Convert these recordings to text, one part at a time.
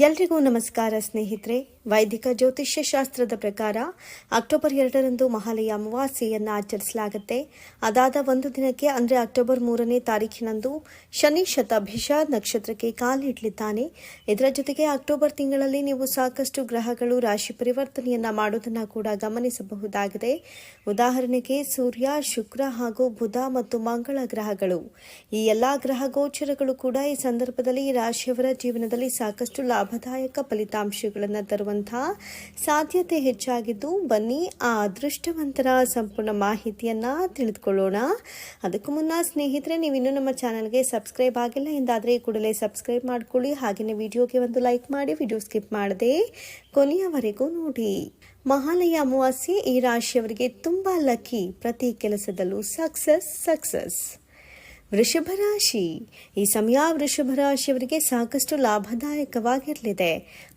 ಎಲ್ರಿಗೂ ನಮಸ್ಕಾರ ಸ್ನೇಹಿತರೆ. ವೈದಿಕ ಜ್ಯೋತಿಷ್ಯ ಶಾಸ್ತ್ರದ ಪ್ರಕಾರ ಅಕ್ಟೋಬರ್ ಎರಡರಂದು ಮಹಾಲಯ ಅಮಾವಾಸ್ಯೆಯನ್ನು ಆಚರಿಸಲಾಗುತ್ತೆ. ಅದಾದ ಒಂದು ದಿನಕ್ಕೆ ಅಂದರೆ ಅಕ್ಟೋಬರ್ ಮೂರನೇ ತಾರೀಖಿನಂದು ಶನಿ ಶತಭಿಷ ನಕ್ಷತ್ರಕ್ಕೆ ಕಾಲಿಡಲಿದ್ದಾನೆ ಇದರ ಜೊತೆಗೆ ಅಕ್ಟೋಬರ್ ತಿಂಗಳಲ್ಲಿ ನೀವು ಸಾಕಷ್ಟು ಗ್ರಹಗಳು, ರಾಶಿ ಪರಿವರ್ತನೆಯನ್ನ ಮಾಡೋದನ್ನ ಕೂಡ ಗಮನಿಸಬಹುದಾಗಿದೆ. ಉದಾಹರಣೆಗೆ ಸೂರ್ಯ, ಶುಕ್ರ ಹಾಗೂ ಬುಧ ಮತ್ತು ಮಂಗಳ ಗ್ರಹಗಳು. ಈ ಎಲ್ಲಾ ಗ್ರಹ ಗೋಚರಗಳು ಕೂಡ ಈ ಸಂದರ್ಭದಲ್ಲಿ ರಾಶಿಯವರ ಜೀವನದಲ್ಲಿ ಸಾಕಷ್ಟು ಲಾಭದಾಯಕ ಫಲಿತಾಂಶಗಳನ್ನು ತರುವಂತಹ ಸಾಧ್ಯತೆ ಹೆಚ್ಚಾಗಿದ್ದು ಬನ್ನಿ ಆ ಅದೃಷ್ಟವಂತರ ಸಂಪೂರ್ಣ ಮಾಹಿತಿಯನ್ನ ತಿಳಿದುಕೊಳ್ಳೋಣ. ಅದಕ್ಕೂ ಮುನ್ನ ಸ್ನೇಹಿತರೆ, ನೀವು ಇನ್ನೂ ನಮ್ಮ ಚಾನಲ್ಗೆ ಸಬ್ಸ್ಕ್ರೈಬ್ ಆಗಿಲ್ಲ ಎಂದಾದರೆ ಕೂಡಲೇ ಸಬ್ಸ್ಕ್ರೈಬ್ ಮಾಡಿಕೊಳ್ಳಿ. ಹಾಗೆಯೇ ವಿಡಿಯೋಗೆ ಒಂದು ಲೈಕ್ ಮಾಡಿ, ವಿಡಿಯೋ ಸ್ಕಿಪ್ ಮಾಡದೆ ಕೊನೆಯವರೆಗೂ ನೋಡಿ. ಮಹಾಲಯ ಅಮಾವಾಸ್ಯೆ ಈ ರಾಶಿಯವರಿಗೆ ತುಂಬಾ ಲಕ್ಕಿ. ಪ್ರತಿ ಕೆಲಸದಲ್ಲೂ ಸಕ್ಸಸ್ ಸಕ್ಸಸ್. ವೃಷಭ ರಾಶಿ ಈ ಸಮಯ ವೃಷಭ ರಾಶಿಯವರಿಗೆ ಸಾಕಷ್ಟು ಲಾಭದಾಯಕವಾಗಿರಲಿದೆ.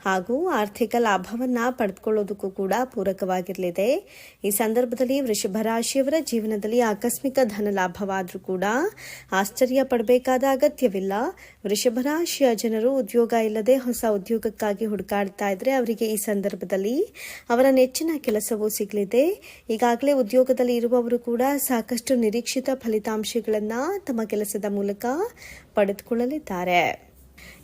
ಹಾಗೂ ಆರ್ಥಿಕ ಲಾಭವನ್ನ ಪಡೆದುಕೊಳ್ಳೋದಕ್ಕೂ ಕೂಡ ಪೂರಕವಾಗಿರಲಿದೆ. ಈ ಸಂದರ್ಭದಲ್ಲಿ ವೃಷಭ ರಾಶಿಯವರ ಜೀವನದಲ್ಲಿ ಆಕಸ್ಮಿಕ ಧನ ಲಾಭವಾದರೂ ಕೂಡ ಆಶ್ಚರ್ಯ ಪಡಬೇಕಾದ ಅಗತ್ಯವಿಲ್ಲ. ವೃಷಭ ರಾಶಿಯ ಜನರು ಉದ್ಯೋಗ ಇಲ್ಲದೆ ಹೊಸ ಉದ್ಯೋಗಕ್ಕಾಗಿ ಹುಡುಕಾಡ್ತಾ ಇದ್ರೆ ಅವರಿಗೆ ಈ ಸಂದರ್ಭದಲ್ಲಿ ಅವರ ನೆಚ್ಚಿನ ಕೆಲಸವೂ ಸಿಗಲಿದೆ. ಈಗಾಗಲೇ ಉದ್ಯೋಗದಲ್ಲಿ ಇರುವವರು ಕೂಡ ಸಾಕಷ್ಟು ನಿರೀಕ್ಷಿತ ಫಲಿತಾಂಶಗಳನ್ನು ತಮ್ಮ ಕೆಲಸದ ಮೂಲಕ ಪಡೆದುಕೊಳ್ಳಲಿದ್ದಾರೆ.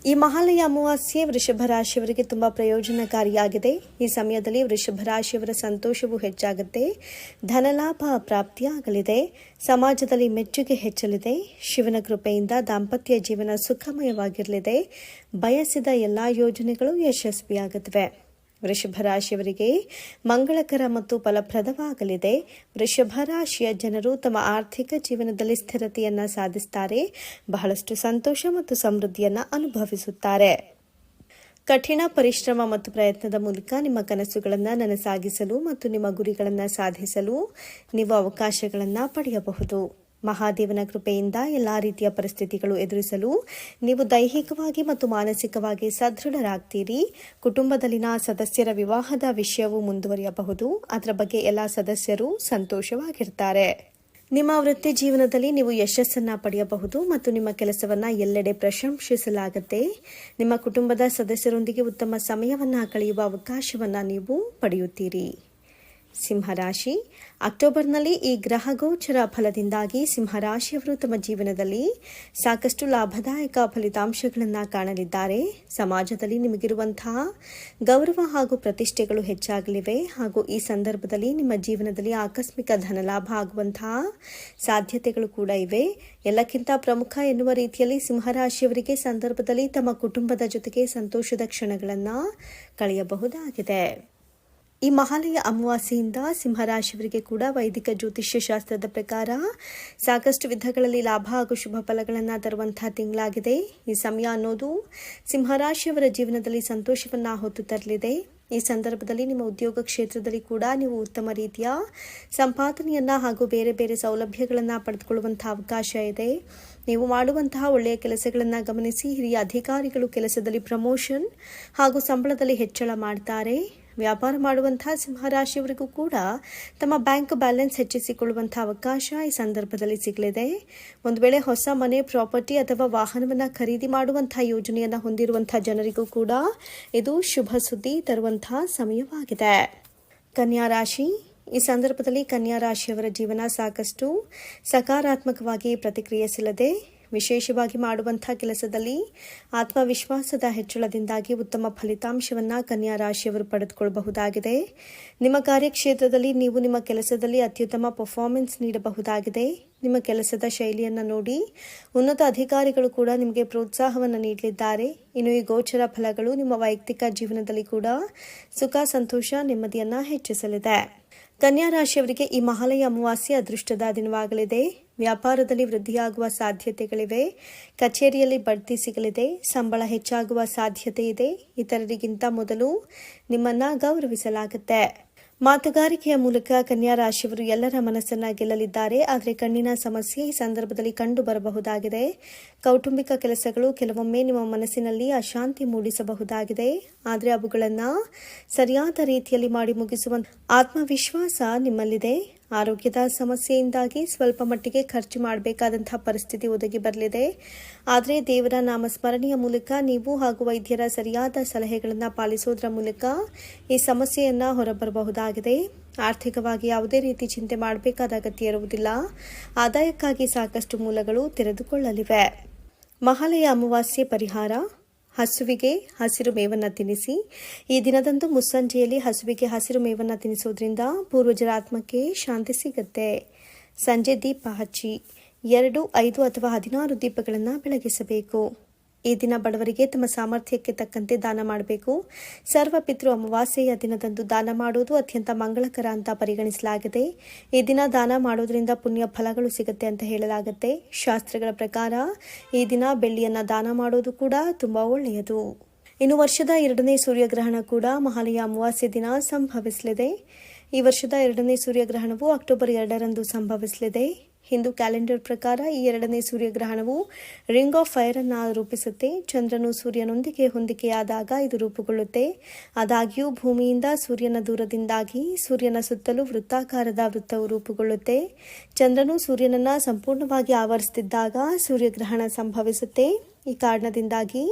ಈ ಮಹಾಲಯ ಅಮಾವಾಸ್ಯೆ ವೃಷಭ ರಾಶಿಯವರಿಗೆ ತುಂಬಾ ಪ್ರಯೋಜನಕಾರಿಯಾಗಿದೆ. ಈ ಸಮಯದಲ್ಲಿ ವೃಷಭ ರಾಶಿಯವರ ಸಂತೋಷವೂ ಹೆಚ್ಚಾಗುತ್ತೆ. ಧನಲಾಭ ಪ್ರಾಪ್ತಿಯಾಗಲಿದೆ. ಸಮಾಜದಲ್ಲಿ ಮೆಚ್ಚುಗೆ ಹೆಚ್ಚಲಿದೆ. ಶಿವನ ಕೃಪೆಯಿಂದ ದಾಂಪತ್ಯ ಜೀವನ ಸುಖಮಯವಾಗಿರಲಿದೆ. ಬಯಸಿದ ಎಲ್ಲಾ ಯೋಜನೆಗಳು ಯಶಸ್ವಿಯಾಗುತ್ತವೆ. ವೃಷಭ ರಾಶಿಯವರಿಗೆ ಮಂಗಳಕರ ಮತ್ತು ಫಲಪ್ರದವಾಗಲಿದೆ. ವೃಷಭ ರಾಶಿಯ ಜನರು ತಮ್ಮ ಆರ್ಥಿಕ ಜೀವನದಲ್ಲಿ ಸ್ಥಿರತೆಯನ್ನು ಸಾಧಿಸುತ್ತಾರೆ ಬಹಳಷ್ಟು ಸಂತೋಷ ಮತ್ತು ಸಮೃದ್ಧಿಯನ್ನು ಅನುಭವಿಸುತ್ತಾರೆ. ಕಠಿಣ ಪರಿಶ್ರಮ ಮತ್ತು ಪ್ರಯತ್ನದ ಮೂಲಕ ನಿಮ್ಮ ಕನಸುಗಳನ್ನು ನನಸಾಗಿಸಲು ಮತ್ತು ನಿಮ್ಮ ಗುರಿಗಳನ್ನು ಸಾಧಿಸಲು ನೀವು ಅವಕಾಶಗಳನ್ನು ಪಡೆಯಬಹುದು. ಮಹಾದೇವನ ಕೃಪೆಯಿಂದ ಎಲ್ಲಾ ರೀತಿಯ ಪರಿಸ್ಥಿತಿಗಳು ಎದುರಿಸಲು ನೀವು ದೈಹಿಕವಾಗಿ ಮತ್ತು ಮಾನಸಿಕವಾಗಿ ಸದೃಢರಾಗ್ತೀರಿ. ಕುಟುಂಬದಲ್ಲಿನ ಸದಸ್ಯರ ವಿವಾಹದ ವಿಷಯವು ಮುಂದುವರಿಯಬಹುದು. ಅದರ ಬಗ್ಗೆ ಎಲ್ಲ ಸದಸ್ಯರು ಸಂತೋಷವಾಗಿರ್ತಾರೆ. ನಿಮ್ಮ ವೃತ್ತಿ ಜೀವನದಲ್ಲಿ ನೀವು ಯಶಸ್ಸನ್ನ ಪಡೆಯಬಹುದು ಮತ್ತು ನಿಮ್ಮ ಕೆಲಸವನ್ನ ಎಲ್ಲೆಡೆ ಪ್ರಶಂಸಿಸಲಾಗುತ್ತೆ. ನಿಮ್ಮ ಕುಟುಂಬದ ಸದಸ್ಯರೊಂದಿಗೆ ಉತ್ತಮ ಸಮಯವನ್ನ ಕಳೆಯುವ ಅವಕಾಶವನ್ನ ನೀವು ಪಡೆಯುತ್ತೀರಿ. ಸಿಂಹರಾಶಿ. ಅಕ್ಟೋಬರ್ನಲ್ಲಿ ಈ ಗ್ರಹ ಗೋಚರ ಫಲದಿಂದಾಗಿ ಸಿಂಹರಾಶಿಯವರು ತಮ್ಮ ಜೀವನದಲ್ಲಿ ಸಾಕಷ್ಟು ಲಾಭದಾಯಕ ಫಲಿತಾಂಶಗಳನ್ನು ಕಾಣಲಿದ್ದಾರೆ. ಸಮಾಜದಲ್ಲಿ ನಿಮಗಿರುವಂತಹ ಗೌರವ ಹಾಗೂ ಪ್ರತಿಷ್ಠೆಗಳು ಹೆಚ್ಚಾಗಲಿವೆ ಹಾಗೂ ಈ ಸಂದರ್ಭದಲ್ಲಿ ನಿಮ್ಮ ಜೀವನದಲ್ಲಿ ಆಕಸ್ಮಿಕ ಧನಲಾಭ ಆಗುವಂತಹ ಸಾಧ್ಯತೆಗಳು ಕೂಡ ಇವೆ. ಎಲ್ಲಕ್ಕಿಂತ ಪ್ರಮುಖ ಎನ್ನುವ ರೀತಿಯಲ್ಲಿ ಸಿಂಹರಾಶಿಯವರಿಗೆ ಸಂದರ್ಭದಲ್ಲಿ ತಮ್ಮ ಕುಟುಂಬದ ಜೊತೆಗೆ ಸಂತೋಷದ ಕ್ಷಣಗಳನ್ನು ಕಳೆಯಬಹುದಾಗಿದೆ. ಈ ಮಹಾಲಯ ಅಮಾವಾಸ್ಯೆಯಿಂದ ಸಿಂಹರಾಶಿಯವರಿಗೆ ಕೂಡ ವೈದಿಕ ಜ್ಯೋತಿಷ್ಯ ಶಾಸ್ತ್ರದ ಪ್ರಕಾರ ಸಾಕಷ್ಟು ವಿಧಗಳಲ್ಲಿ ಲಾಭ ಹಾಗೂ ಶುಭ ಫಲಗಳನ್ನು ತರುವಂತಹ ತಿಂಗಳಾಗಿದೆ. ಈ ಸಮಯ ಅನ್ನೋದು ಸಿಂಹರಾಶಿಯವರ ಜೀವನದಲ್ಲಿ ಸಂತೋಷವನ್ನ ಹೊತ್ತು ತರಲಿದೆ. ಈ ಸಂದರ್ಭದಲ್ಲಿ ನಿಮ್ಮ ಉದ್ಯೋಗ ಕ್ಷೇತ್ರದಲ್ಲಿ ಕೂಡ ನೀವು ಉತ್ತಮ ರೀತಿಯ ಸಂಪಾದನೆಯನ್ನ ಹಾಗೂ ಬೇರೆ ಬೇರೆ ಸೌಲಭ್ಯಗಳನ್ನು ಪಡೆದುಕೊಳ್ಳುವಂತಹ ಅವಕಾಶ ಇದೆ. ನೀವು ಮಾಡುವಂತಹ ಒಳ್ಳೆಯ ಕೆಲಸಗಳನ್ನು ಗಮನಿಸಿ, ಹಿರಿಯ ಅಧಿಕಾರಿಗಳು ಕೆಲಸದಲ್ಲಿ ಪ್ರಮೋಷನ್ ಹಾಗೂ ಸಂಬಳದಲ್ಲಿ ಹೆಚ್ಚಳ ಮಾಡ್ತಾರೆ. ವ್ಯಾಪಾರ ಮಾಡುವಂತಹ ಸಿಂಹರಾಶಿಯವರಿಗೂ ಕೂಡ ತಮ್ಮ ಬ್ಯಾಂಕ್ ಬ್ಯಾಲೆನ್ಸ್ ಹೆಚ್ಚಿಸಿಕೊಳ್ಳುವಂತಹ ಅವಕಾಶ ಈ ಸಂದರ್ಭದಲ್ಲಿ ಸಿಗಲಿದೆ. ಒಂದು ವೇಳೆ ಹೊಸ ಮನೆ ಪ್ರಾಪರ್ಟಿ ಅಥವಾ ವಾಹನವನ್ನು ಖರೀದಿ ಮಾಡುವಂತಹ ಯೋಜನೆಯನ್ನು ಹೊಂದಿರುವಂತಹ ಜನರಿಗೂ ಕೂಡ ಇದು ಶುಭ ಸುದ್ದಿ ತರುವಂತಹ ಸಮಯವಾಗಿದೆ. ಕನ್ಯಾ ರಾಶಿ, ಈ ಸಂದರ್ಭದಲ್ಲಿ ಕನ್ಯಾ ರಾಶಿಯವರ ಜೀವನ ಸಾಕಷ್ಟು ಸಕಾರಾತ್ಮಕವಾಗಿ ಪ್ರತಿಕ್ರಿಯಿಸಲಿದೆ. ವಿಶೇಷವಾಗಿ ಮಾಡುವಂತಹ ಕೆಲಸದಲ್ಲಿ ಆತ್ಮವಿಶ್ವಾಸದ ಹೆಚ್ಚಳದಿಂದಾಗಿ ಉತ್ತಮ ಫಲಿತಾಂಶವನ್ನು ಕನ್ಯಾ ರಾಶಿಯವರು ಪಡೆದುಕೊಳ್ಳಬಹುದಾಗಿದೆ ನಿಮ್ಮ ಕಾರ್ಯಕ್ಷೇತ್ರದಲ್ಲಿ ನೀವು ನಿಮ್ಮ ಕೆಲಸದಲ್ಲಿ ಅತ್ಯುತ್ತಮ ಪರ್ಫಾರ್ಮೆನ್ಸ್ ನೀಡಬಹುದಾಗಿದೆ. ನಿಮ್ಮ ಕೆಲಸದ ಶೈಲಿಯನ್ನು ನೋಡಿ ಉನ್ನತ ಅಧಿಕಾರಿಗಳು ಕೂಡ ನಿಮಗೆ ಪ್ರೋತ್ಸಾಹವನ್ನು ನೀಡಲಿದ್ದಾರೆ. ಇನ್ನು ಈ ಗೋಚರ ಫಲಗಳು ನಿಮ್ಮ ವೈಯಕ್ತಿಕ ಜೀವನದಲ್ಲಿ ಕೂಡ ಸುಖ, ಸಂತೋಷ, ನೆಮ್ಮದಿಯನ್ನು ಹೆಚ್ಚಿಸಲಿದೆ. ಕನ್ಯಾ ರಾಶಿಯವರಿಗೆ ಈ ಮಹಾಲಯ ಅಮಾವಾಸ್ಯೆ ಅದೃಷ್ಟದ ದಿನವಾಗಲಿದೆ. ವ್ಯಾಪಾರದಲ್ಲಿ ವೃದ್ಧಿಯಾಗುವ ಸಾಧ್ಯತೆಗಳಿವೆ. ಕಚೇರಿಯಲ್ಲಿ ಬಡ್ತಿ ಸಿಗಲಿದೆ. ಸಂಬಳ ಹೆಚ್ಚಾಗುವ ಸಾಧ್ಯತೆ ಇದೆ. ಇತರರಿಗಿಂತ ಮೊದಲು ನಿಮ್ಮನ್ನ ಗೌರವಿಸಲಾಗುತ್ತೆ. ಮಾತುಗಾರಿಕೆಯ ಮೂಲಕ ಕನ್ಯಾ ರಾಶಿಯವರು ಎಲ್ಲರ ಮನಸ್ಸನ್ನ ಗೆಲ್ಲಲಿದ್ದಾರೆ. ಆದರೆ ಕಣ್ಣಿನ ಸಮಸ್ಯೆ ಈ ಸಂದರ್ಭದಲ್ಲಿ ಕಂಡು ಬರಬಹುದಾಗಿದೆ. ಕೌಟುಂಬಿಕ ಕೆಲಸಗಳು ಕೆಲವೊಮ್ಮೆ ನಿಮ್ಮ ಮನಸ್ಸಿನಲ್ಲಿ ಅಶಾಂತಿ ಮೂಡಿಸಬಹುದಾಗಿದೆ. ಆದರೆ ಅವುಗಳನ್ನು ಸರಿಯಾದ ರೀತಿಯಲ್ಲಿ ಮಾಡಿ ಮುಗಿಸುವ ಆತ್ಮವಿಶ್ವಾಸ ನಿಮ್ಮಲ್ಲಿದೆ. ಆರೋಗ್ಯದ ಸಮಸ್ಯೆಯಿಂದಾಗಿ ಸ್ವಲ್ಪ ಮಟ್ಟಿಗೆ ಖರ್ಚು ಮಾಡಬೇಕಾದಂತಹ ಪರಿಸ್ಥಿತಿ ಒದಗಿ ಬರಲಿದೆ. ಆದರೆ ದೇವರ ನಾಮಸ್ಮರಣೆಯ ಮೂಲಕ ನೀವು ಹಾಗೂ ವೈದ್ಯರ ಸರಿಯಾದ ಸಲಹೆಗಳನ್ನು ಪಾಲಿಸೋದರ ಮೂಲಕ ಈ ಸಮಸ್ಯೆಯನ್ನು ಹೊರಬರಬಹುದಾಗಿದೆ. ಆರ್ಥಿಕವಾಗಿ ಯಾವುದೇ ರೀತಿ ಚಿಂತೆ ಮಾಡಬೇಕಾದ ಅಗತ್ಯ ಇರುವುದಿಲ್ಲ. ಆದಾಯಕ್ಕಾಗಿ ಸಾಕಷ್ಟು ಮೂಲಗಳು ತೆರೆದುಕೊಳ್ಳಲಿವೆ. ಮಹಾಲಯ ಅಮಾವಾಸ್ಯೆ ಪರಿಹಾರ. ಹಸುವಿಗೆ ಹಸಿರು ಮೇವನ್ನು ತಿನ್ನಿಸಿ, ಈ ದಿನದಂದು ಮುಸ್ಸಂಜೆಯಲ್ಲಿ ಹಸುವಿಗೆ ಹಸಿರು ಮೇವನ್ನು ತಿನ್ನಿಸೋದ್ರಿಂದ ಪೂರ್ವಜರ ಆತ್ಮಕ್ಕೆ ಶಾಂತಿ ಸಿಗುತ್ತೆ. ಸಂಜೆ ದೀಪ ಹಚ್ಚಿ ಎರಡು, ಐದು ಅಥವಾ ಹದಿನಾರು ದೀಪಗಳನ್ನು ಬೆಳಗಿಸಬೇಕು. ಈ ದಿನ ಬಡವರಿಗೆ ತಮ್ಮ ಸಾಮರ್ಥ್ಯಕ್ಕೆ ತಕ್ಕಂತೆ ದಾನ ಮಾಡಬೇಕು. ಸರ್ವ ಪಿತೃ ಅಮಾವಾಸ್ಯೆಯ ದಿನದಂದು ದಾನ ಮಾಡುವುದು ಅತ್ಯಂತ ಮಂಗಳಕರ ಅಂತ ಪರಿಗಣಿಸಲಾಗಿದೆ. ಈ ದಿನ ದಾನ ಮಾಡೋದ್ರಿಂದ ಪುಣ್ಯ ಫಲಗಳು ಸಿಗುತ್ತೆ ಅಂತ ಹೇಳಲಾಗುತ್ತೆ. ಶಾಸ್ತ್ರಗಳ ಪ್ರಕಾರ ಈ ದಿನ ಬೆಳ್ಳಿಯನ್ನ ದಾನ ಮಾಡೋದು ಕೂಡ ತುಂಬಾ ಒಳ್ಳೆಯದು. ಇನ್ನು ವರ್ಷದ ಎರಡನೇ ಸೂರ್ಯಗ್ರಹಣ ಕೂಡ ಮಹಾಲಯ ಅಮಾವಾಸ್ಯೆ ದಿನ ಸಂಭವಿಸಲಿದೆ. ಈ ವರ್ಷದ ಎರಡನೇ ಸೂರ್ಯಗ್ರಹಣವು ಅಕ್ಟೋಬರ್ ಎರಡರಂದು ಸಂಭವಿಸಲಿದೆ. ಹಿಂದೂ ಕ್ಯಾಲೆಂಡರ್ ಪ್ರಕಾರ ಈ ಎರಡನೇ ಸೂರ್ಯಗ್ರಹಣವು ರಿಂಗ್ ಆಫ್ ಫೈರ್ ಅನ್ನು ರೂಪಿಸುತ್ತೆ. ಚಂದ್ರನು ಸೂರ್ಯನೊಂದಿಗೆ ಹೊಂದಿಕೆಯಾದಾಗ ಇದು ರೂಪುಗೊಳ್ಳುತ್ತೆ. ಆದಾಗ್ಯೂ ಭೂಮಿಯಿಂದ ಸೂರ್ಯನ ದೂರದಿಂದಾಗಿ ಸೂರ್ಯನ ಸುತ್ತಲೂ ವೃತ್ತಾಕಾರದ ವೃತ್ತವು ರೂಪುಗೊಳ್ಳುತ್ತೆ. ಚಂದ್ರನು ಸೂರ್ಯನನ್ನ ಸಂಪೂರ್ಣವಾಗಿ ಆವರಿಸುತ್ತಿದ್ದಾಗ ಸೂರ್ಯಗ್ರಹಣ ಸಂಭವಿಸುತ್ತೆ. ಈ ಕಾರಣದಿಂದಾಗಿ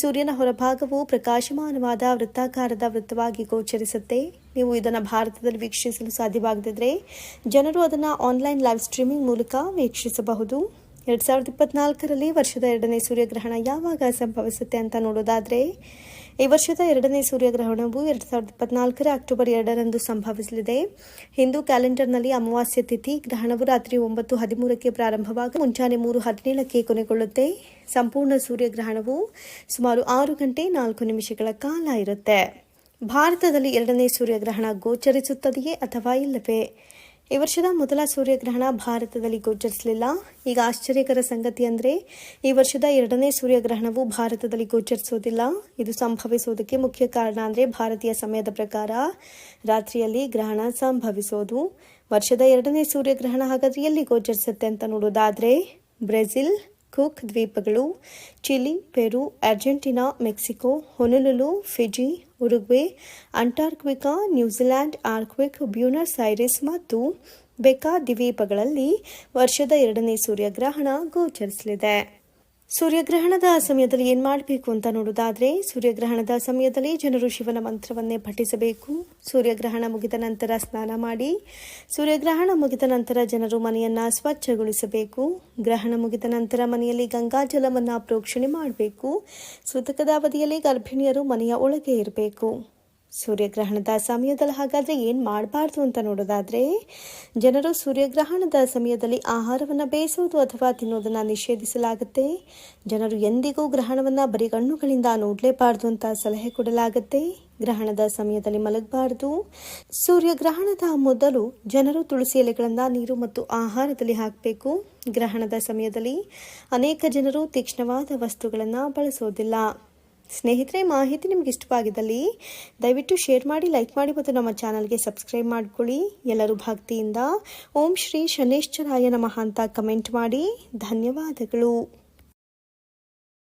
ಸೂರ್ಯನ ಹೊರಭಾಗವು ಪ್ರಕಾಶಮಾನವಾದ ವೃತ್ತಾಕಾರದ ವೃತ್ತವಾಗಿ ಗೋಚರಿಸುತ್ತೆ. ನೀವು ಇದನ್ನು ಭಾರತದಲ್ಲಿ ವೀಕ್ಷಿಸಲು ಸಾಧ್ಯವಾಗದಿದ್ದರೆ ಜನರು ಅದನ್ನು ಆನ್ಲೈನ್ ಲೈವ್ ಸ್ಟ್ರೀಮಿಂಗ್ ಮೂಲಕ ವೀಕ್ಷಿಸಬಹುದು. ಎರಡು ಸಾವಿರದ ಇಪ್ಪತ್ನಾಲ್ಕರಲ್ಲಿ ವರ್ಷದ ಎರಡನೇ ಸೂರ್ಯಗ್ರಹಣ ಯಾವಾಗ ಸಂಭವಿಸುತ್ತೆ ಅಂತ ನೋಡೋದಾದರೆ ಈ ವರ್ಷದ ಎರಡನೇ ಸೂರ್ಯಗ್ರಹಣವು ಎರಡು ಸಾವಿರದ ಇಪ್ಪತ್ನಾಲ್ಕರ ಅಕ್ಟೋಬರ್ ಎರಡರಂದು ಸಂಭವಿಸಲಿದೆ. ಹಿಂದೂ ಕ್ಯಾಲೆಂಡರ್ನಲ್ಲಿ ಅಮಾವಾಸ್ಯ ತಿಥಿ, ಗ್ರಹಣವು ರಾತ್ರಿ ಒಂಬತ್ತು ಹದಿಮೂರಕ್ಕೆ ಪ್ರಾರಂಭವಾಗಿ ಮುಂಜಾನೆ ಮೂರು ಹದಿನೇಳಕ್ಕೆ ಕೊನೆಗೊಳ್ಳುತ್ತೆ. ಸಂಪೂರ್ಣ ಸೂರ್ಯಗ್ರಹಣವು ಸುಮಾರು ಆರು ಗಂಟೆ ನಾಲ್ಕು ನಿಮಿಷಗಳ ಕಾಲ ಇರುತ್ತೆ. ಭಾರತದಲ್ಲಿ ಎರಡನೇ ಸೂರ್ಯಗ್ರಹಣ ಗೋಚರಿಸುತ್ತದೆಯೇ ಅಥವಾ ಇಲ್ಲವೇ? ಈ ವರ್ಷದ ಮೊದಲ ಸೂರ್ಯಗ್ರಹಣ ಭಾರತದಲ್ಲಿ ಗೋಚರಿಸಲಿಲ್ಲ. ಈಗ ಆಶ್ಚರ್ಯಕರ ಸಂಗತಿ ಅಂದರೆ, ಈ ವರ್ಷದ ಎರಡನೇ ಸೂರ್ಯಗ್ರಹಣವು ಭಾರತದಲ್ಲಿ ಗೋಚರಿಸೋದಿಲ್ಲ. ಇದು ಸಂಭವಿಸುವುದಕ್ಕೆ ಮುಖ್ಯ ಕಾರಣ ಅಂದರೆ, ಭಾರತೀಯ ಸಮಯದ ಪ್ರಕಾರ ರಾತ್ರಿಯಲ್ಲಿ ಗ್ರಹಣ ಸಂಭವಿಸೋದು. ವರ್ಷದ ಎರಡನೇ ಸೂರ್ಯಗ್ರಹಣ ಹಾಗಾದ್ರೆ ಎಲ್ಲಿ ಗೋಚರಿಸುತ್ತೆ ಅಂತ ನೋಡೋದಾದರೆ, ಬ್ರೆಜಿಲ್ ಕುಕ್ ದ್ವೀಪಗಳು, Chile, Peru, Argentina, Mexico, Honolulu, Fiji, Uruguay Antarctica New Zealand Arctic Buenos Aires ಮತ್ತು ಬೆಕಾ ದ್ವೀಪಗಳಲ್ಲಿ ವರ್ಷದ ಎರಡನೇ ಸೂರ್ಯಗ್ರಹಣ ಗೋಚರಿಸಲಿದೆ. ಸೂರ್ಯಗ್ರಹಣದ ಸಮಯದಲ್ಲಿ ಏನು ಮಾಡಬೇಕು ಅಂತ ನೋಡೋದಾದರೆ ಸೂರ್ಯಗ್ರಹಣದ ಸಮಯದಲ್ಲಿ ಜನರು ಶಿವನ ಮಂತ್ರವನ್ನೇ ಪಠಿಸಬೇಕು. ಸೂರ್ಯಗ್ರಹಣ ಮುಗಿದ ನಂತರ ಸ್ನಾನ ಮಾಡಿ, ಸೂರ್ಯಗ್ರಹಣ ಮುಗಿದ ನಂತರ ಜನರು ಮನೆಯನ್ನು ಸ್ವಚ್ಛಗೊಳಿಸಬೇಕು. ಗ್ರಹಣ ಮುಗಿದ ನಂತರ ಮನೆಯಲ್ಲಿ ಗಂಗಾಜಲವನ್ನು ಪ್ರೋಕ್ಷಣೆ ಮಾಡಬೇಕು. ಸೂತಕದ ಅವಧಿಯಲ್ಲಿ ಗರ್ಭಿಣಿಯರು ಮನೆಯ ಒಳಗೆ ಇರಬೇಕು. ಸೂರ್ಯಗ್ರಹಣದ ಸಮಯದಲ್ಲಿ ಹಾಗಾದರೆ ಏನು ಮಾಡಬಾರ್ದು ಅಂತ ನೋಡೋದಾದರೆ, ಜನರು ಸೂರ್ಯಗ್ರಹಣದ ಸಮಯದಲ್ಲಿ ಆಹಾರವನ್ನು ಬೇಯಿಸೋದು ಅಥವಾ ತಿನ್ನೋದನ್ನು ನಿಷೇಧಿಸಲಾಗುತ್ತೆ. ಜನರು ಎಂದಿಗೂ ಗ್ರಹಣವನ್ನು ಬರೀ ಕಣ್ಣುಗಳಿಂದ ನೋಡಲೇಬಾರ್ದು ಅಂತ ಸಲಹೆ ಕೊಡಲಾಗುತ್ತೆ. ಗ್ರಹಣದ ಸಮಯದಲ್ಲಿ ಮಲಗಬಾರ್ದು. ಸೂರ್ಯಗ್ರಹಣದ ಮೊದಲು ಜನರು ತುಳಸಿ ಎಲೆಗಳನ್ನು ನೀರು ಮತ್ತು ಆಹಾರದಲ್ಲಿ ಹಾಕಬೇಕು. ಗ್ರಹಣದ ಸಮಯದಲ್ಲಿ ಅನೇಕ ಜನರು ತೀಕ್ಷ್ಣವಾದ ವಸ್ತುಗಳನ್ನು ಬಳಸೋದಿಲ್ಲ. ಸ್ನೇಹಿತರೆ, ಮಾಹಿತಿ ನಿಮ್ಗೆ ಇಷ್ಟವಾಗಿದ್ದಲ್ಲಿ ದಯವಿಟ್ಟು ಶೇರ್ ಮಾಡಿ, ಲೈಕ್ ಮಾಡಿ ಮತ್ತು ನಮ್ಮ ಚಾನಲ್ಗೆ ಸಬ್ಸ್ಕ್ರೈಬ್ ಮಾಡ್ಕೊಳ್ಳಿ. ಎಲ್ಲರೂ ಭಕ್ತಿಯಿಂದ ಓಂ ಶ್ರೀ ಶನೇಶ್ವರಾಯ ನಮಃ ಅಂತ ಕಮೆಂಟ್ ಮಾಡಿ. ಧನ್ಯವಾದಗಳು.